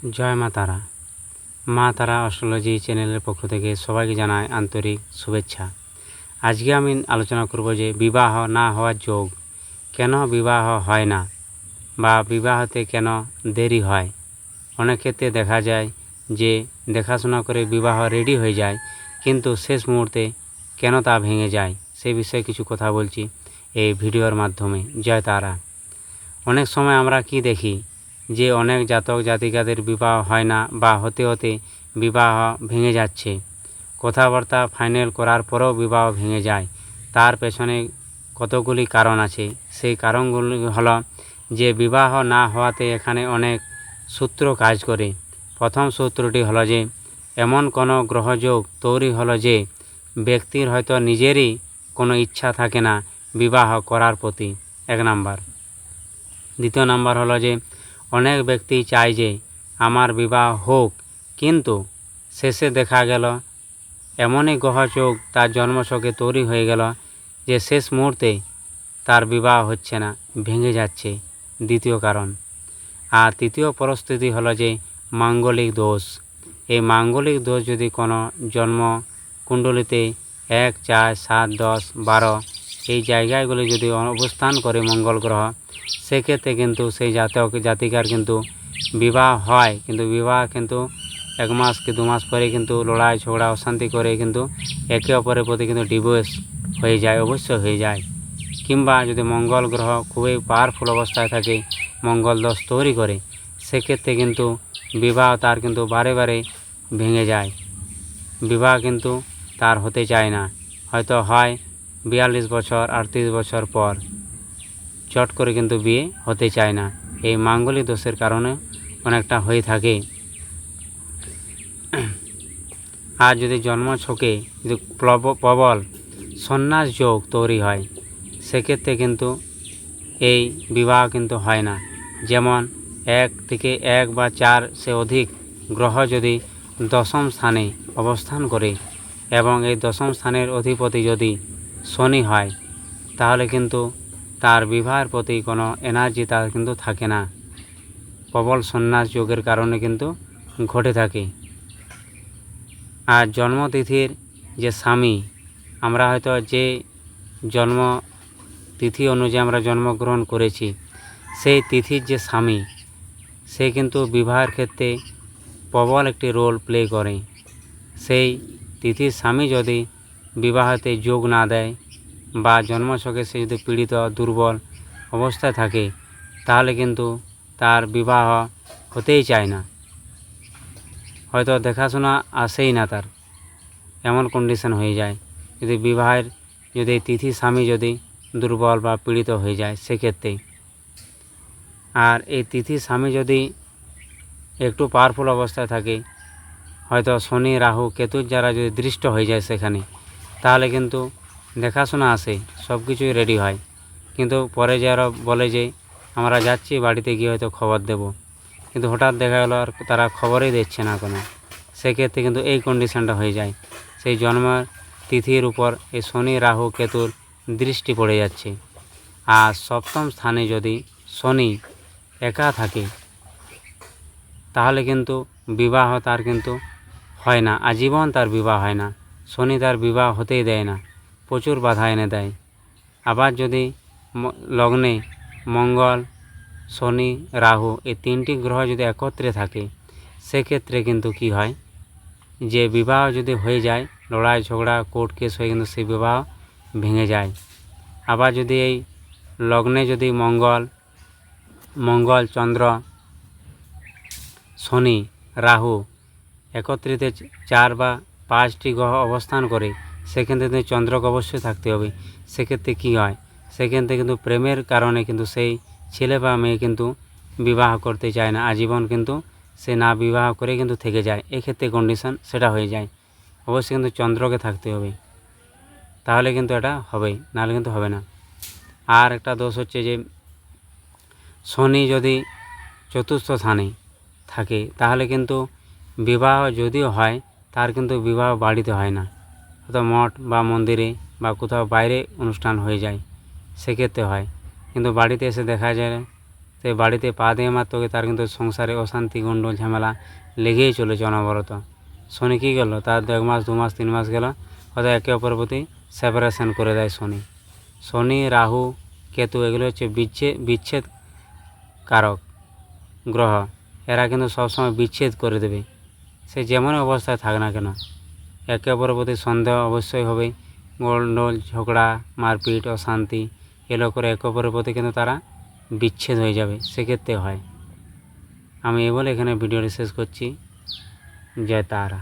জয় মা তারা। মা তারা অস্ট্রোলজি চ্যানেলের পক্ষ থেকে সবাইকে জানায় আন্তরিক শুভেচ্ছা। আজকে আমি আলোচনা করব যে বিবাহ না হওয়ার যোগ কেন বিবাহ হয় না বা বিবাহতে কেন দেরি হয়। অনেক ক্ষেত্রে দেখা যায় যে দেখাশোনা করে বিবাহ রেডি হয়ে যায়, কিন্তু শেষ মুহূর্তে কেন তা ভেঙে যায় সে বিষয়ে কিছু কথা বলছি এই ভিডিওর মাধ্যমে। জয় তারা। অনেক সময় আমরা কি দেখি যে অনেক জাতক জাতিকাদের বিবাহ হয় না বা হতে হতে বিবাহ ভেঙে যাচ্ছে। কথাবার্তা ফাইনাল করার পরেও বিবাহ ভেঙে যায়। তার পেছনে কতগুলি কারণ আছে? সেই কারণগুলি হলো যে বিবাহ না হওয়াতে এখানে অনেক সূত্র কাজ করে। প্রথম সূত্রটি হলো যে, এমন কোনো গ্রহযোগ তৈরি হলো যে ব্যক্তির হয়তো নিজেরই কোনো ইচ্ছা থাকে না বিবাহ করার প্রতি। এক নাম্বার। দ্বিতীয় নাম্বার হলো যে অনেক ব্যক্তি চায় যে আমার বিবাহ হোক, কিন্তু শেষে দেখা গেল, এমনই গ্রহযোগ তার জন্মশকে তৈরি হয়ে গেল যে শেষ মুহূর্তে তার বিবাহ হচ্ছে না, ভেঙে যাচ্ছে। দ্বিতীয় কারণ। আর তৃতীয় পরিস্থিতি হলো যে মাঙ্গলিক দোষ। এই মাঙ্গলিক দোষ যদি কোনো জন্ম কুণ্ডলিতে এক, চার, সাত, দশ, বারো এই জায়গাগুলি যদি অবস্থান করে মঙ্গল গ্রহ, সেক্ষেত্রে কিন্তু সেই জাতক, জাতিকার কিন্তু বিবাহ হয়। কিন্তু বিবাহ কিন্তু এক মাস কি দু মাস পরে কিন্তু লড়াই, ঝগড়া, অশান্তি করে কিন্তু একে অপরের প্রতি কিন্তু ডিভোর্স হয়ে যায় অবশ্যই হয়ে যায়। কিংবা যদি মঙ্গল গ্রহ খুবই পাওয়ারফুল অবস্থায় থাকে, মঙ্গল দোষ তৈরি করে, সেক্ষেত্রে কিন্তু বিবাহ তার কিন্তু বারে বারে ভেঙে যায়। বিবাহ কিন্তু তার হতে চায় না। হয়তো হয় বিয়াল্লিশ বছর আটত্রিশ বছর পর চট করে কিন্তু বিয়ে হতে চায় না। এই মাঙ্গলিক দোষের কারণে অনেকটা হয়ে থাকে। আর যদি জন্ম ছকে যদি প্রবল সন্ন্যাস যোগ তৈরি হয়, সেক্ষেত্রে কিন্তু এই বিবাহ কিন্তু হয় না। যেমন এক থেকে এক বা চার সে অধিক গ্রহ যদি দশম স্থানে অবস্থান করে এবং এই দশম স্থানের অধিপতি যদি শনি হয়, তাহলে কিন্তু তার বিবাহের প্রতি কোনো এনার্জি তার কিন্তু থাকে না। প্রবল সন্ন্যাস যোগের কারণে কিন্তু ঘটে থাকে। আর জন্মতিথির যে স্বামী, আমরা হয়তো যে জন্ম তিথি অনুযায়ী আমরা জন্মগ্রহণ করেছি, সেই তিথির যে স্বামী, সে কিন্তু বিবাহের ক্ষেত্রে প্রবল একটি রোল প্লে করে। সেই তিথির স্বামী যদি বিবাহতে যোগ না দেয় বা জন্মছকে সে যদি পীড়িত, দুর্বল অবস্থায় থাকে, তাহলে কিন্তু তার বিবাহ হতেই চায় না। হয়তো দেখাশোনা আসেই না তার। এমন কন্ডিশন হয়ে যায়। যদি বিবাহের যদি তিথি স্বামী যদি দুর্বল বা পীড়িত হয়ে যায়, সেক্ষেত্রে। আর এই তিথি স্বামী যদি একটু পাওয়ারফুল অবস্থায় থাকে, হয়তো শনি, রাহু, কেতুর যারা যদি দৃষ্ট হয়ে যায় সেখানে। তাহলে কিন্তু দেখাশোনা আসে সব কিছুই রেডি হয়। কিন্তু পরে যারা বলে যে, আমরা যাচ্ছি, বাড়িতে গিয়ে হয়তো খবর দেব। কিন্তু হঠাৎ দেখা গেলো আর তারা খবরই দিচ্ছে না কোনো। সেক্ষেত্রে কিন্তু এই কন্ডিশনটা হয়ে যায়। সেই জন্ম তিথির উপর এই শনি, রাহু, কেতুর দৃষ্টি পড়ে যাচ্ছে। আর সপ্তম স্থানে যদি শনি একা থাকে, তাহলে কিন্তু বিবাহ তার কিন্তু হয় না, আজীবন তার বিবাহ হয় না। শনি তার বিবাহ হতেই দেয় না। প্রচুর বাধা এনে দেয়। আবার যদি লগ্নে মঙ্গল, শনি, রাহু এই তিনটি গ্রহ যদি একত্রে থাকে, সেক্ষেত্রে কিন্তু কি হয়? যে বিবাহ যদি হয়ে যায়, লড়াই, ঝগড়া, কোর্ট কেস হয়ে কিন্তু সেই বিবাহ ভেঙে যায়। আবার যদি এই লগ্নে যদি মঙ্গল মঙ্গল, চন্দ্র, শনি, রাহু একত্রিত চার বা পাঁচটি গ্রহ অবস্থান করে সেক্ষেত্রে কিন্তু চন্দ্রকে অবশ্যই থাকতে হবে। সেক্ষেত্রে কী হয়? সেক্ষেত্রে কিন্তু প্রেমের কারণে কিন্তু সেই ছেলে বা মেয়ে কিন্তু বিবাহ করতে চায় না। আজীবন কিন্তু সে না বিবাহ করে কিন্তু থেকে যায়। এক্ষেত্রে কন্ডিশন সেটা হয়ে যায়। অবশ্যই কিন্তু চন্দ্রকে থাকতে হবে। তাহলে কিন্তু এটা হবেই নাহলে কিন্তু হবে না। আর একটা দোষ হচ্ছে যে, শনি যদি চতুর্থ স্থানে থাকে, তাহলে কিন্তু বিবাহ যদিও হয় তার কিন্তু বিবাহ বাড়িতে হয় না। হয়তো মঠ বা মন্দিরে বা কোথাও বাইরে অনুষ্ঠান হয়ে যায়, সেক্ষেত্রে হয়। কিন্তু বাড়িতে এসে দেখা যায় সে বাড়িতে পা দিয়ে মাত্রকে তার কিন্তু সংসারে অশান্তি গণ্ডগোল ঝামেলা লেগেই চলেছে অনবরত। শনি কী গেল তার এক মাস, দু মাস, তিন মাস গেল। হয়তো একে অপরের প্রতি সেপারেশন করে দেয় শনি। শনি, রাহু, কেতু এগুলো হচ্ছে বিচ্ছেদ বিচ্ছেদ কারক, গ্রহ। এরা কিন্তু সবসময় বিচ্ছেদ করে দেবে। সে যেমন অবস্থায় থাক না কেন, একে অপরের প্রতি সন্দেহ অবশ্যই হবে। গোলডোল, ঝগড়া, মারপিট, অশান্তি এলো করে একে অপরের প্রতি কিন্তু তারা বিচ্ছেদ হয়ে যাবে, সেক্ষেত্রে হয়। আমি এ বলে এখানে ভিডিওটি শেষ করছি। জয় তারা।